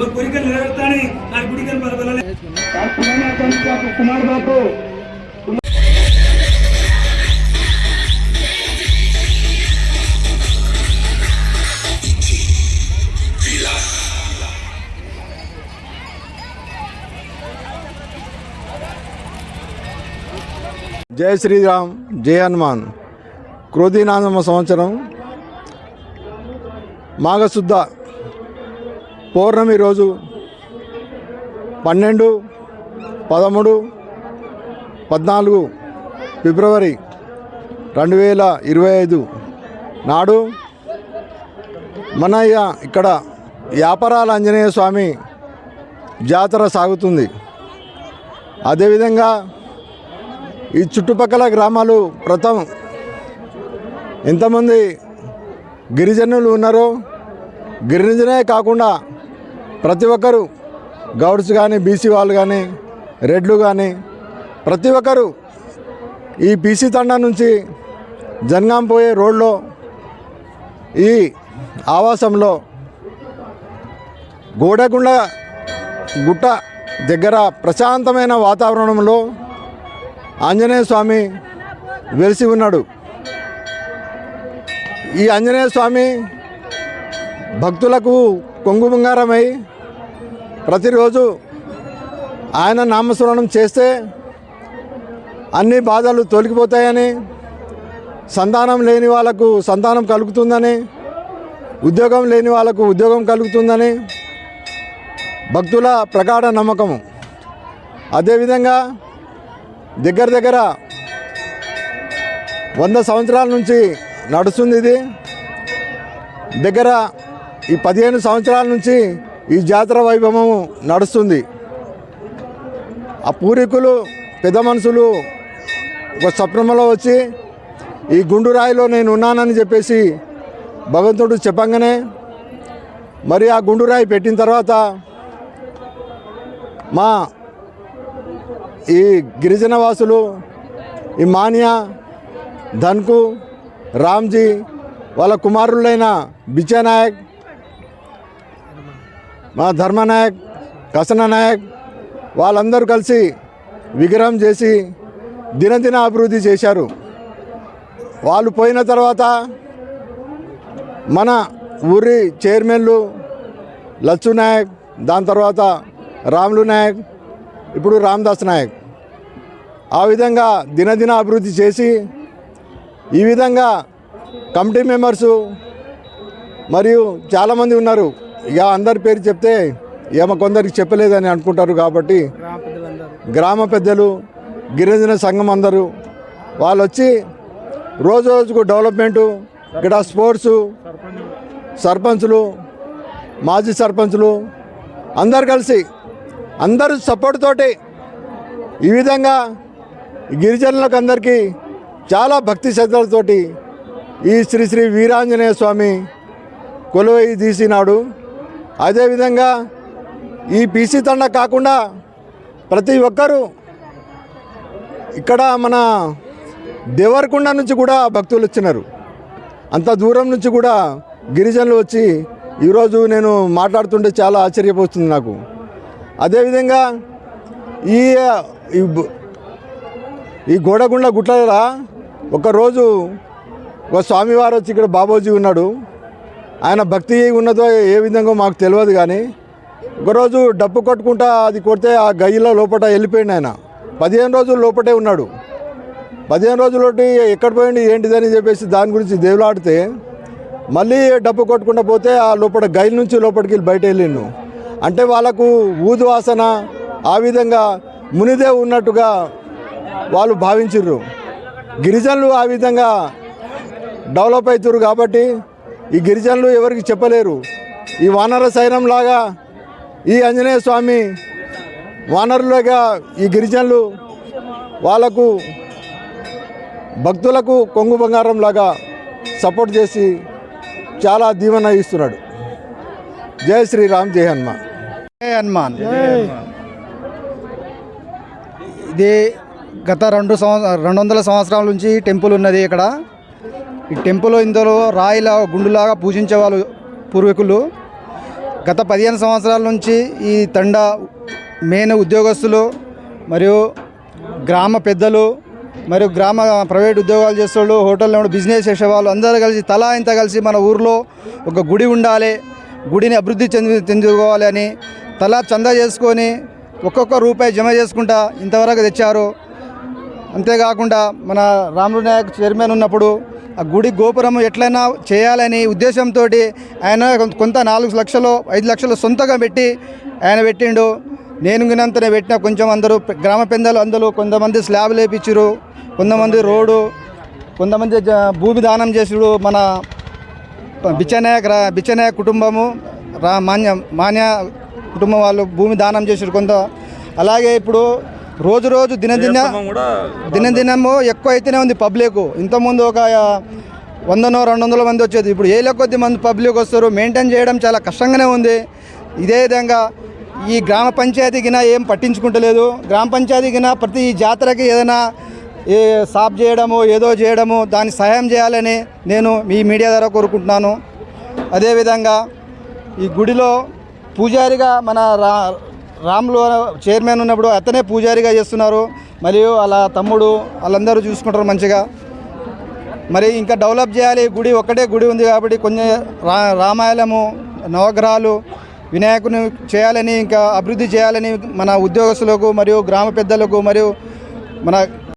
ఒక కోరికలు నెరవేర్తాని ఆ గుడికలు బలబలనే కుమార్ బాబు జై శ్రీరామ్ జై హనుమాన్. క్రోధీనామ సంవత్సరం మాఘశుద్ధ పౌర్ణమి రోజు పన్నెండు పదమూడు పద్నాలుగు ఫిబ్రవరి రెండు వేల ఇరవై ఐదు నాడు మనయ్య ఇక్కడ వ్యాపారాల ఆంజనేయ స్వామి జాతర సాగుతుంది. అదేవిధంగా ఈ చుట్టుపక్కల గ్రామాలు ప్రథం ఎంతమంది గిరిజనులు ఉన్నారో గిరిజనే కాకుండా ప్రతి ఒక్కరు గౌడ్స్ కానీ బీసీ వాళ్ళు కానీ రెడ్లు కానీ ప్రతి ఒక్కరు ఈ బీసీ తండా నుంచి జన్గాం పోయే రోడ్లో ఈ ఆవాసంలో గోడగుండ గుట్ట దగ్గర ప్రశాంతమైన వాతావరణంలో ఆంజనేయ స్వామి వెలిసి ఉన్నాడు. ఈ ఆంజనేయ స్వామి భక్తులకు కొంగు బంగారమై ప్రతిరోజు ఆయన నామస్మరణం చేస్తే అన్ని బాధలు తొలగిపోతాయని సంతానం లేని వాళ్ళకు సంతానం కలుగుతుందని ఉద్యోగం లేని వాళ్ళకు ఉద్యోగం కలుగుతుందని భక్తుల ప్రగాఢ నమ్మకము. అదేవిధంగా దగ్గర దగ్గర వంద సంవత్సరాల నుంచి నడుస్తుంది ఇది. దగ్గర ఈ పదిహేను సంవత్సరాల నుంచి ఈ జాతర వైభవము నడుస్తుంది. ఆ పూర్వీకులు పెద్ద మనుషులు ఒక స్వప్నంలో వచ్చి ఈ గుండురాయిలో నేను ఉన్నానని చెప్పేసి భగవంతుడు చెప్పంగానే మరి ఆ గుండురాయి పెట్టిన తర్వాత మా ఈ గిరిజన వాసులు ఈ మాన్యా ధన్కు రామ్జీ వాళ్ళ కుమారులైన బిచ్చనాయక్ మా ధర్మనాయక్ కసన నాయక్ వాళ్ళందరూ కలిసి విగ్రహం చేసి దినదిన అభివృద్ధి చేశారు. వాళ్ళు పోయిన తర్వాత మన ఊరి చైర్మన్లు లచ్చు నాయక్ దాని తర్వాత రాములు నాయక్ ఇప్పుడు రామదాస్ నాయక్. ఆ విధంగా దినదిన అభివృద్ధి చేసి ఈ విధంగా కమిటీ మెంబర్సు మరియు చాలామంది ఉన్నారు. ఇక అందరి పేరు చెప్తే ఏమో కొందరికి చెప్పలేదని అనుకుంటారు కాబట్టి గ్రామ పెద్దలు గిరిజన సంఘం అందరూ వాళ్ళు వచ్చి రోజు రోజుకు డెవలప్మెంటు ఇక్కడ స్పోర్ట్సు సర్పంచులు మాజీ సర్పంచులు అందరు కలిసి అందరూ సపోర్ట్ తోటి ఈ విధంగా గిరిజనులకు అందరికీ చాలా భక్తి శ్రద్ధలతోటి ఈ శ్రీ శ్రీ వీరాంజనేయ స్వామి కొలువై తీసినాడు. అదేవిధంగా ఈ పీసీ తండ కాకుండా ప్రతి ఒక్కరూ ఇక్కడ మన దేవరకొండ నుంచి కూడా భక్తులు వచ్చినారు. అంత దూరం నుంచి కూడా గిరిజనులు వచ్చి ఈరోజు నేను మాట్లాడుతుంటే చాలా ఆశ్చర్యపోతుంది నాకు. అదేవిధంగా ఈ ఈ గోడగుండ గుట్ల ఒకరోజు ఒక స్వామివారు వచ్చి ఇక్కడ బాబోజీ ఉన్నాడు. ఆయన భక్తి ఉన్నదో ఏ విధంగా మాకు తెలియదు కానీ ఒకరోజు డప్పు కొట్టుకుంటా అది కొడితే ఆ గయ్యలో లోపల వెళ్ళిపోయింది ఆయన. పదిహేను రోజులు లోపటే ఉన్నాడు. పదిహేను రోజులకి ఎక్కడ పోయింది ఏంటిదని చెప్పేసి దాని గురించి దేవులాడితే మళ్ళీ డబ్బు కొట్టుకుంటూ పోతే ఆ లోపల గైల్ నుంచి లోపలికి వెళ్ళి బయట వెళ్ళిండు. అంటే వాళ్ళకు ఊదు వాసన ఆ విధంగా మునిదే ఉన్నట్టుగా వాళ్ళు భావించరు గిరిజనులు ఆ విధంగా డెవలప్ అవుతారు కాబట్టి ఈ గిరిజనులు ఎవరికి చెప్పలేరు. ఈ వానర సైన్యం లాగా ఈ ఆంజనేయ స్వామి వానరులుగా ఈ గిరిజనులు వాళ్ళకు భక్తులకు కొంగు బంగారం లాగా సపోర్ట్ చేసి చాలా దీవెన ఇస్తున్నాడు. జై శ్రీరామ్ జై హనుమాన్. జై హనుమాన్. ఇది గత రెండు సంవత్సరం రెండు వందల సంవత్సరాల నుంచి టెంపుల్ ఉన్నది ఇక్కడ. ఈ టెంపుల్లో ఇందులో రాయిలా గుండులాగా పూజించే వాళ్ళు పూర్వీకులు. గత పదిహేను సంవత్సరాల నుంచి ఈ తండ మెయిన్ ఉద్యోగస్తులు మరియు గ్రామ పెద్దలు మరియు గ్రామ ప్రైవేట్ ఉద్యోగాలు చేసేవాళ్ళు హోటల్లో బిజినెస్ చేసేవాళ్ళు అందరూ కలిసి తలా ఇంత కలిసి మన ఊర్లో ఒక గుడి ఉండాలి. గుడిని అభివృద్ధి చెంది చెందుకోవాలి అని తలా చందా చేసుకొని ఒక్కొక్క రూపాయి జమ చేసుకుంటా ఇంతవరకు తెచ్చారు. అంతేకాకుండా మన రాములు నాయక్ చైర్మన్ ఉన్నప్పుడు గుడి గోపురం ఎట్లయినా చేయాలని ఉద్దేశంతో ఆయన కొంత- నాలుగు లక్షలు ఐదు లక్షలు సొంతగా పెట్టి ఆయన పెట్టిండు. నేను వినంతనే పెట్టిన కొంచెం అందరూ గ్రామ పెద్దలు అందరూ కొంతమంది స్లాబ్ లేపించరు కొంతమంది రోడ్డు కొంతమంది జ- భూమి దానం చేసుడు మన బిచ్చనాయక్ రా కుటుంబము రా మాన్య మాన్య కుటుంబం వాళ్ళు భూమి దానం చేసారు కొంత. అలాగే ఇప్పుడు రోజు రోజు దినదిన దినదినము ఎక్కువ అయితేనే ఉంది పబ్లిక్. ఇంతకుముందు ఒక వందనో రెండు వందల మంది వచ్చేది. ఇప్పుడు ఏళ్ళ కొద్ది మంది పబ్లిక్ వస్తారు. మెయింటైన్ చేయడం చాలా కష్టంగానే ఉంది. ఇదే విధంగా ఈ గ్రామ పంచాయతీ గిన ఏం పట్టించుకుంటలేదు. గ్రామ పంచాయతీ గిన ప్రతి జాతరకి ఏదైనా ఏ సాఫ్ చేయడము ఏదో చేయడము దాన్ని సహాయం చేయాలని నేను మీ మీడియా ద్వారా కోరుకుంటున్నాను. అదేవిధంగా ఈ గుడిలో పూజారిగా మన రా రాములు చైర్మన్ ఉన్నప్పుడు అతనే పూజారిగా చేస్తున్నారు. మరియు అలా తమ్ముడు వాళ్ళందరూ చూసుకుంటారు మంచిగా. మరి ఇంకా డెవలప్ చేయాలి. గుడి ఒక్కటే గుడి ఉంది కాబట్టి కొన్ని రా రామాయణము నవగ్రహాలు వినాయకుని చేయాలని ఇంకా అభివృద్ధి చేయాలని మన ఉద్యోగస్తులకు మరియు గ్రామ పెద్దలకు మరియు మన